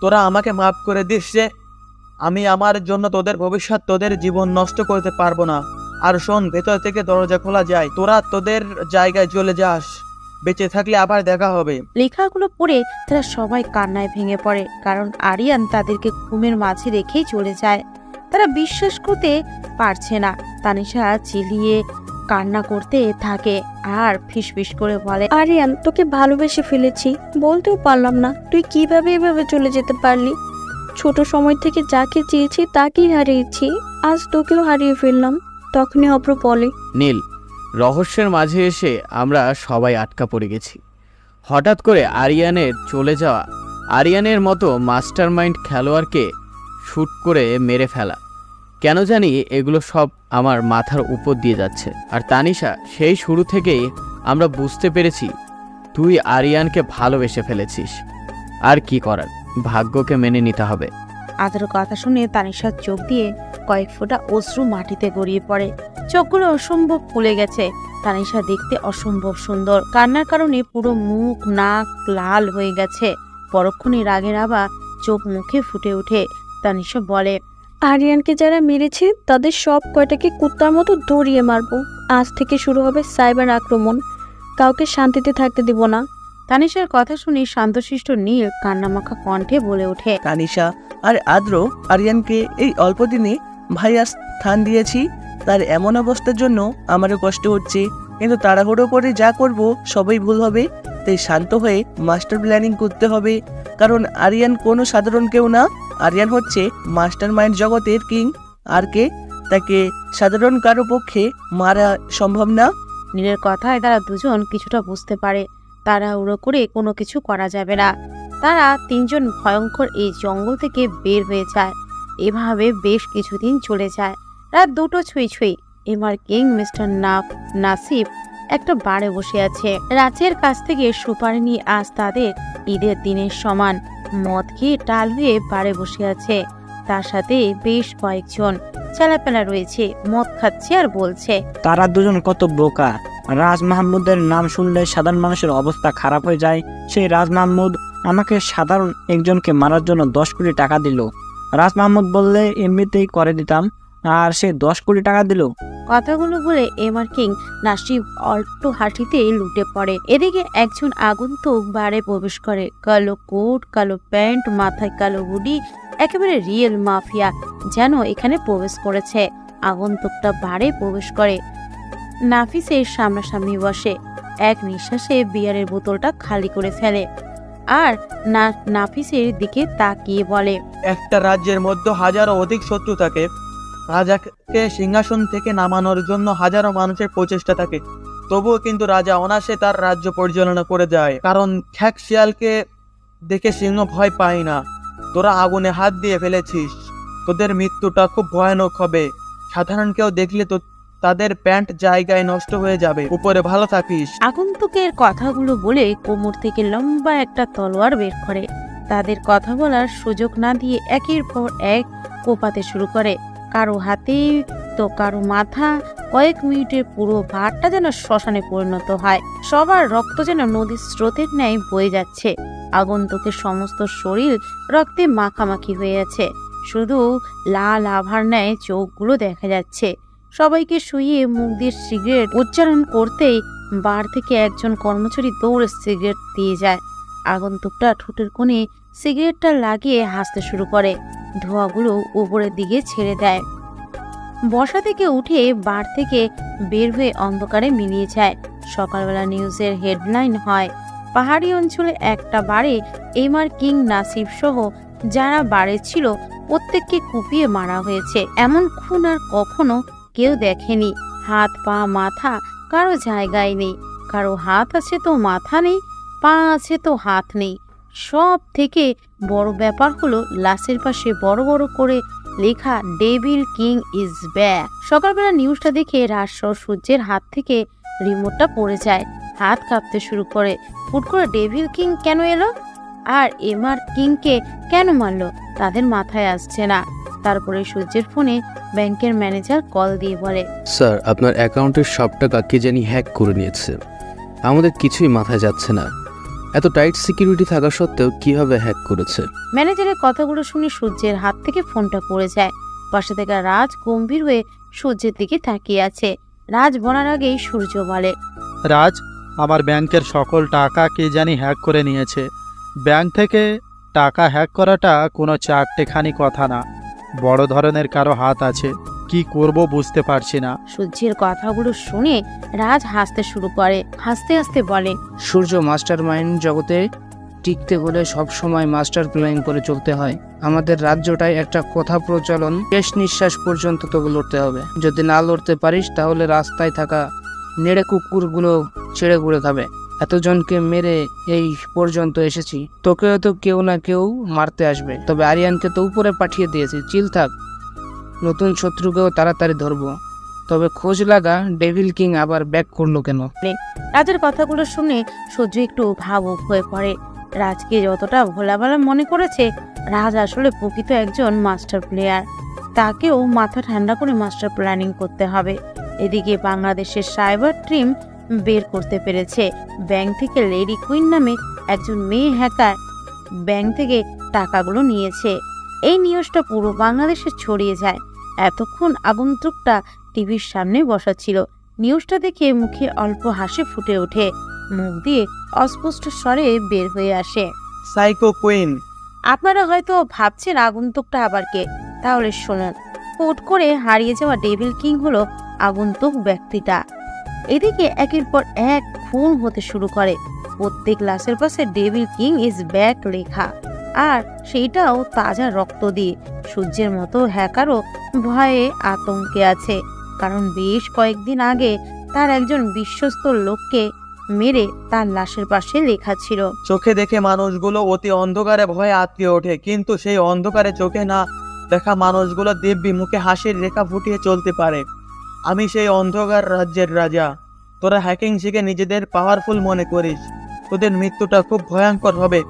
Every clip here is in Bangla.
তোরা আমাকে মাফ করে দিস যে আমি আমার জন্য তোদের ভবিষ্যৎ তোদের জীবন নষ্ট করতে পারব না। আর শোন, ভেতর থেকে দরজা খোলা যায়। তোরা তোদের জায়গায় চলে যাস। বেঁচে থাকলে আবার দেখা হবে। লেখাগুলো পড়ে তারা সবাই কান্নায় ভেঙে পড়ে, কারণ আরিয়ান তাদেরকে ঘুমের মাঝে রেখেই চলে যায়। তারা বিশ্বাস করতে পারছে না। তানিশা চিলিয়ে কান্না করতে থাকে আর ফিসফিস করে বলে, আরিয়ান, তোকে ভালোবেসে ফেলেছি, বলতেও পারলাম না, তুই কীভাবে এভাবে চলে যেতে পারলি? ছোট সময় থেকে যাকে চেয়েছি তাকেই হারিয়েছি, আজ তোকেও হারিয়ে ফেললাম। তখনই অপ্র বলে, নীল, রহস্যের মাঝে এসে আমরা সবাই আটকা পড়ে গেছি। হঠাৎ করে আরিয়ানের চলে যাওয়া, আরিয়ানের মতো মাস্টারমাইন্ড খেলোয়াড়কে শ্যুট করে মেরে ফেলা কেন জানি এগুলো সব আমার মাথার উপর দিয়ে যাচ্ছে। আর তানিশা, সেই শুরু থেকেই আমরা বুঝতে পেরেছি তুই আরিয়ানকে ভালোবেসে ফেলেছিস। আর কি করার? ভাগ্যকে মেনে নিতে হবে। আদর কথা শুনে তানিশার চোখ দিয়ে কয়েক ফোঁটা অশ্রু মাটিতে গড়িয়ে পড়ে। চোখগুলো অসম্ভব ফুলে গেছে। তানিশা দেখতে অসম্ভব সুন্দর। কান্নার কারণে পুরো মুখ, নাক লাল হয়ে গেছে। পরক্ষণে রাগের আবা চোখ মুখে ফুটে ওঠে। তানিশা বলে আরিয়ানকে যারা মেরেছে তাদের সব কয়টাকে কুত্তার মতো দৌড়িয়ে মারবো। আজ থেকে শুরু হবে সাইবার আক্রমণ। কাউকে শান্তিতে থাকতে দিব না। তানিশার কথা শুনে শান্তশিষ্ট নীল কান্নামাখা কণ্ঠে বলে ওঠে কানিশা আর আদ্র আরিয়ানকে এই অল্প দিনে ভাইয়া স্থান দিয়েছি। তার এমন অবস্থার জন্য আমারও কষ্ট হচ্ছে। কিন্তু তাড়াহুড়ো করে যা করব সবই ভুল হবে। তাই শান্ত হয়ে মাস্টার প্ল্যানিং করতে হবে। কারণ আরিয়ান কোনো সাধারণ কেউ না। আরিয়ান হচ্ছে মাস্টার মাইন্ড জগতের কিং, আর কে? তাকে সাধারণ কারও পক্ষে মারা সম্ভব না। নীলের কথায় তারা দুজন কিছুটা বুঝতে পারে। তারা উড়ো করে কোনো কিছু করা যাবে না। তারা তিনজন ভয়ঙ্কর এই জঙ্গল থেকে বের হয়ে যায়। এভাবে বেশ কিছুদিন চলে যায়। রাত দুটো ছুঁই ছুঁই এমার কিং মিস্টার নাফ নাসিব একটা বারে বসে আছে। রাজের কাছ থেকে সুপারি নিয়ে আজ তাদের ঈদের দিনের সমান। মদ খেয়ে টাল হয়ে পারে বসে আছে। তার সাথে বেশ কয়েকজন চেলাপেলা রয়েছে, মদ খাচ্ছে আর বলছে। তারা দুজন কত বোকা? রাজ মাহমুদের নাম শুনলে সাধারণ মানুষের অবস্থা খারাপ হয়ে যায়। সেই রাজ মাহমুদ আমাকে সাধারণ একজনকে মারার জন্য দশ কোটি টাকা দিল। রাজ মাহমুদ বললে, এমনিতেই করে দিতাম। আর সে দশ কোটি টাকা দিল। কথাগুলো বলে এমার কিং নাসিব অল্প হাঁটিতে লুটে পড়ে। এদিকে একজন আগন্তুক বারে প্রবেশ করে। কালো কোট কালো প্যান্ট মাথায় কালো হুডি একেবারে রিয়েল মাফিয়া যেন এখানে প্রবেশ করেছে। আগন্তুকটা বারে প্রবেশ করে। নাফিসের সামনাসামনি বসে। এক নিঃশ্বাসে বিয়ারের বোতলটা খালি করে ফেলে। আর না নাফিসের দিকে তাকিয়ে বলে একটা রাজ্যের মধ্যে হাজারো অধিক শত্রু থাকে। রাজাকে সিংহাসন থেকে নামানোর জন্য হাজারো মানুষের প্রচেষ্টা থাকে। তবুও কিন্তু রাজা অনাসে তার রাজ্য পরিচালনা করে যায় কারণ খ্যাক শিয়ালকে দেখে সিংহ ভয় পায় না। তোরা আগুনে হাত দিয়ে ফেলেছিস। তোদের মৃত্যুটা খুব ভয়ানক হবে। সাধারণ কেউ দেখলে তো তাদের প্যান্ট জায়গায় নষ্ট হয়ে যাবে। উপরে ভালো থাকিস। আগন্তুকের কথাগুলো বলে কোমর থেকে লম্বা একটা তলোয়ার বের করে। তাদের কথা বলার সুযোগ না দিয়ে একের পর এক কোপাতে শুরু করে। কারও হাতে তো কারও মাথা। কয়েক মিনিটের পুরো ভাতটা যেন শ্মশানে পরিণত হয়। সবার রক্ত যেন নদীর স্রোতের ন্যায় বয়ে যাচ্ছে। আগন্তুকের সমস্ত শরীর রক্তে মাখামাখি হয়ে আছে। শুধু লাল আভার ন্যায় চোখগুলো দেখা যাচ্ছে। সবাইকে শুইয়ে মুখ দিয়ে সিগারেট উচ্চারণ করতেই বার থেকে একজন কর্মচারী দৌড়ে সিগারেট দিয়ে যায়। আগন্তুকটা ঠোঁটের কোণে সিগারেটটা লাগিয়ে হাসতে শুরু করে। ধোঁয়াগুলো উপরের দিকে ছেড়ে দেয়। বসা থেকে উঠে বার থেকে বের হয়ে অন্ধকারে মিলিয়ে যায়। সকালবেলা নিউজের হেডলাইন হয়, পাহাড়ি অঞ্চলে একটা বারে এমআর কিং নাসিব সহ যারা বারে ছিল প্রত্যেককে কুপিয়ে মারা হয়েছে। এমন খুন আর কখনো কেউ দেখেনি। হাত, পা, মাথা কারও জায়গায় নেই। কারও হাত আছে তো মাথা নেই, পা আছে তো হাত নেই। সব থেকে বড় ব্যাপার হলো লাশের পাশে বড় বড় করে লেখা ডেভিল কিং ইজ ব্যাক। সকালবেলা নিউজটা দেখে রাজশাহ সূর্যের হাত থেকে রিমোটটা পড়ে যায়। হাত কাঁপতে শুরু করে। ফুট করে ডেভিল কিং কেন এলো? আর এমআর কিংকে কেন মারলো? তাদের মাথায় আসছে না। তারপরে সূর্যের ফোনে ব্যাংকের ম্যানেজার কল দিয়ে বলে, স্যার, আপনার অ্যাকাউন্টের সব টাকা কে জানি হ্যাক করে নিয়েছে। আমাদের কিছুই মাথায় যাচ্ছে না। এত টাইট সিকিউরিটি থাকা সত্ত্বেও কীভাবে হ্যাক করেছে? ম্যানেজারের কথাগুলো শুনে সূর্যের হাত থেকে ফোনটা পড়ে যায়। পাশে থেকে রাজ গম্ভীর হয়ে সূর্যের দিকে তাকিয়ে আছে। রাজ বলার আগেই সূর্য বলে রাজ আমার ব্যাংকের সকল টাকা কে জানি হ্যাক করে নিয়েছে। ব্যাংক থেকে টাকা হ্যাক করাটা কোনো চারটেখানি কথা না। বড় ধরনের কারও হাত আছে। কি করব বুঝতে পারছি না। সূর্যের কথাগুলো শুনে রাজ হাসতে শুরু করে হাসতে হাসতে বলে সূর্য মাস্টার মাইন্ড জগতে টিকতে হলে সব সময় মাস্টার প্ল্যান করে চলতে হয়। আমাদের রাজ্যটায় একটা কথা প্রচলন শেষ নিঃশ্বাস পর্যন্ত তোকে লড়তে হবে। যদি না লড়তে পারিস তাহলে রাস্তায় থাকা নেড়ে কুকুরগুলো ছেড়ে ঘুরে খাবে। এতজনকে মেরে এই পর্যন্ত এসেছি। তোকেও তো কেউ না কেউ মারতে আসবে। তবে আরিয়ানকে তো উপরে পাঠিয়ে দিয়েছি। চিল থাক। নতুন শত্রুকেও তাড়াতাড়ি ধরবো। তবে খোঁজ লাগা ডেভিল কিং আবার ব্যাক করল কেন? রাজের কথাগুলো শুনে সূর্য একটু ভাবুক হয়ে পড়ে। রাজকে যতটা ভোলাভালা মনে করেছে, রাজ আসলে প্রকৃত একজন মাস্টার প্লেয়ার। তাকেও মাথা ঠান্ডা করে মাস্টার প্ল্যানিং করতে হবে। এদিকে বাংলাদেশের সাইবার টিম বের করতে পেরেছে। ব্যাংক থেকে লেডি কুইন নামে একজন মেয়ে হ্যাকার। ব্যাংক থেকে টাকাগুলো নিয়েছে। এই নিউজটা পুরো বাংলাদেশে ছড়িয়ে যায়। এতক্ষণ আগন্তুকটা টিভির সামনে বসা ছিল। নিউজটা দেখে মুখে অল্প হাসি ফুটে ওঠে। মুখ দিয়ে অস্পষ্ট স্বরে বের হয়ে আসে। Psycho queen. আপনারা হয়তো ভাবছেন আগন্তুকটা আবার কে? তাহলে শুনুন। হুট করে হারিয়ে যাওয়া ডেভিল কিং হলো আগন্তুক ব্যক্তিটা। এদিকে একের পর এক খুন হতে শুরু করে। প্রত্যেক লাশের পাশে ডেভিল কিং ইজ ব্যাক লেখা। আর সেইটাও তাজা রক্ত দিয়ে। সূর্যের মতো হ্যাকারও ভয়ে আতঙ্কে আছে, কারণ বেশ কয়েকদিন আগে তার একজন বিশ্বস্ত লোককে মেরে তার লাশের পাশে লেখা ছিল। চোখে দেখে মানুষগুলো অতি অন্ধকারে ভয়ে আটকে ওঠে, কিন্তু সেই অন্ধকারে চোখে না দেখা মানুষগুলো দিব্যি মুখে হাসির রেখা ফুটিয়ে চলতে পারে। আমি সেই অন্ধকার রাজ্যের রাজা। তোরা হ্যাকিং শিখে নিজেদের পাওয়ারফুল মনে করিস। তোদের মৃত্যুটা খুব ভয়ঙ্কর হবে।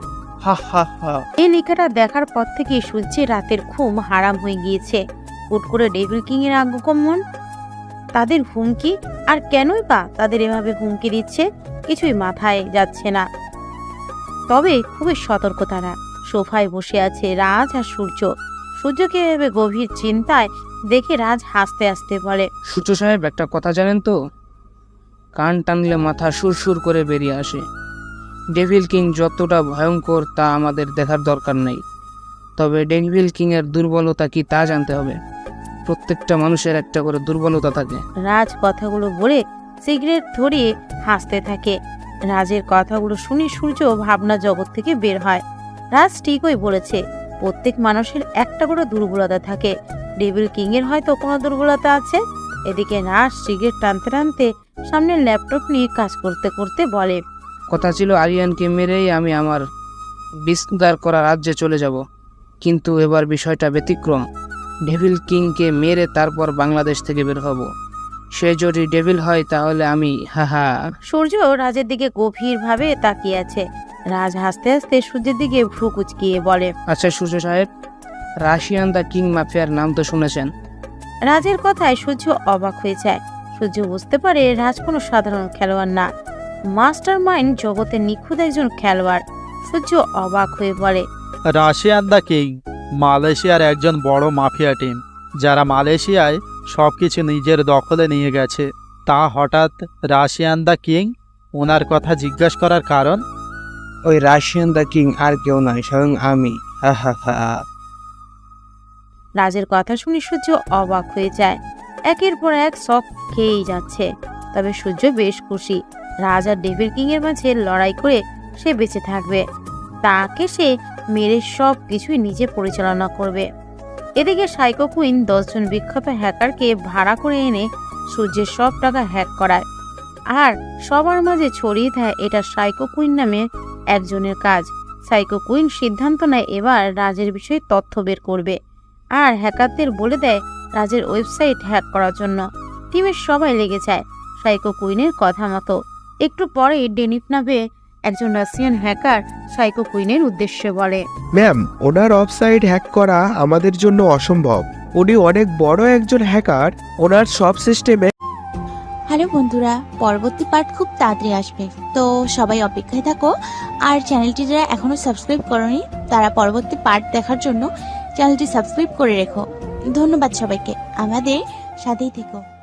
হা হা হা। এই লেখাটা দেখার পর থেকে সূর্যের রাতের ঘুম হারাম হয়ে গিয়েছে। হুট করে ডেভিল কিং এর আগমন। তাদের হুমকি আর কেনই বা তাদের এভাবে হুমকি দিচ্ছে? কিছুই মাথায় যাচ্ছে না। তবে খুবই সতর্ক তারা। সোফায় বসে আছে রাজ আর সূর্য। সূর্যকে এভাবে গভীর চিন্তায় দেখে রাজ হাসতে হাসতে বলে সূর্য সাহেব একটা কথা জানেন তো? কান টানলে মাথা সুরসুর করে বেরিয়ে আসে। ডেভিল কিং যতটা ভয়ঙ্কর তা আমাদের দেখার দরকার নেই। তবে ডেভিল কিং এর দুর্বলতা কি তা জানতে হবে। প্রত্যেকটা মানুষের একটা করে দুর্বলতা থাকে। রাজ কথাগুলো বলে সিগারেট ধরিয়ে হাসতে থাকে। রাজের কথাগুলো শুনে সূর্য ভাবনা জগৎ থেকে বের হয়। রাজ ঠিকই বলেছে, প্রত্যেক মানুষের একটা করে দুর্বলতা থাকে। ডেভিল কিং এর হয়তো কোনো দুর্বলতা আছে। এদিকে রাজ সিগারেট টানতে টানতে সামনে ল্যাপটপ নিয়ে কাজ করতে করতে বলে কথা ছিল আরিয়ানকে মেরেই আমি আমার বিস্তার করা রাজ্যে চলে যাব। কিন্তু এবার বিষয়টা ব্যতিক্রম। ডেভিল কিংকে মেরে তারপর বাংলাদেশ থেকে বের হব। সে যদি ডেভিল হয় তাহলে আমি হা হা। সূর্য রাজের দিকে গভীরভাবে তাকিয়ে আছে। রাজ হাসতে হাসতে সূর্যের দিকে ভ্রু কুচকিয়ে বলে আচ্ছা সূর্য সাহেব রাশিয়ান দ্য কিং মাফিয়ার নাম তো শুনেছেন। রাজের কথায় সূর্য অবাক হয়ে যায়। সূর্য বুঝতে পারে রাজ কোনো সাধারণ খেলোয়াড় না। মাস্টার মাইন্ড জগতের নিখুঁত একজন খেলোয়াড় সূর্য অবাক হয়ে বলে রাশিয়ান দ্য কিং মালয়েশিয়ার একজন বড় মাফিয়া টিম যারা মালয়েশিয়ায় সব কিছু নিজের দখলে নিয়ে গেছে। তা হঠাৎ রাশিয়ান দ্য কিং ওনার কথা জিজ্ঞাসা করার কারণ? ওই রাশিয়ান দ্য কিং আর কেউ নয় স্বয়ং আমি। হা হা হা। রাজের কথা শুনে সূর্য অবাক হয়ে যায়। একের পর এক শখ খেয়েই যাচ্ছে। তবে সূর্য বেশ খুশি। রাজ আর ডেভিল কিং এর মাঝে লড়াই করে সে বেঁচে থাকবে। তাকে সে মেরে সব কিছুই নিজে পরিচালনা করবে। এদিকে সাইকো কুইন দশজন বিখ্যাত হ্যাকারকে ভাড়া করে এনে সূর্যের সব টাকা হ্যাক করায়। আর সবার মাঝে ছড়িয়ে দেয় এটা সাইকো কুইন নামে একজনের কাজ। সাইকো কুইন সিদ্ধান্ত নেয় এবার রাজের বিষয়ে তথ্য বের করবে আর হ্যাকারদের বলে দেয় রাজের ওয়েবসাইট হ্যাক করার জন্য। টিমের সবাই লেগে যায় সাইকো কুইনের কথা মতো। একটু পরে ডেনিফ নামে একজন রাশিয়ান হ্যাকার সাইকো কুইনের উদ্দেশ্যে বলে ম্যাম ওনার অফসাইট হ্যাক করা আমাদের জন্য অসম্ভব। উনি অনেক বড় একজন হ্যাকার ওনার সব সিস্টেমে হ্যালো বন্ধুরা পরবর্তী পার্ট খুব তাড়াতাড়ি আসবে। তো সবাই অপেক্ষায় থাকো আর চ্যানেলটি যারা এখনও সাবস্ক্রাইব করনি তারা পরবর্তী পার্ট দেখার জন্য চ্যানেলটি সাবস্ক্রাইব করে রেখো। ধন্যবাদ সবাইকে। আমাদের সাথেই থেকো।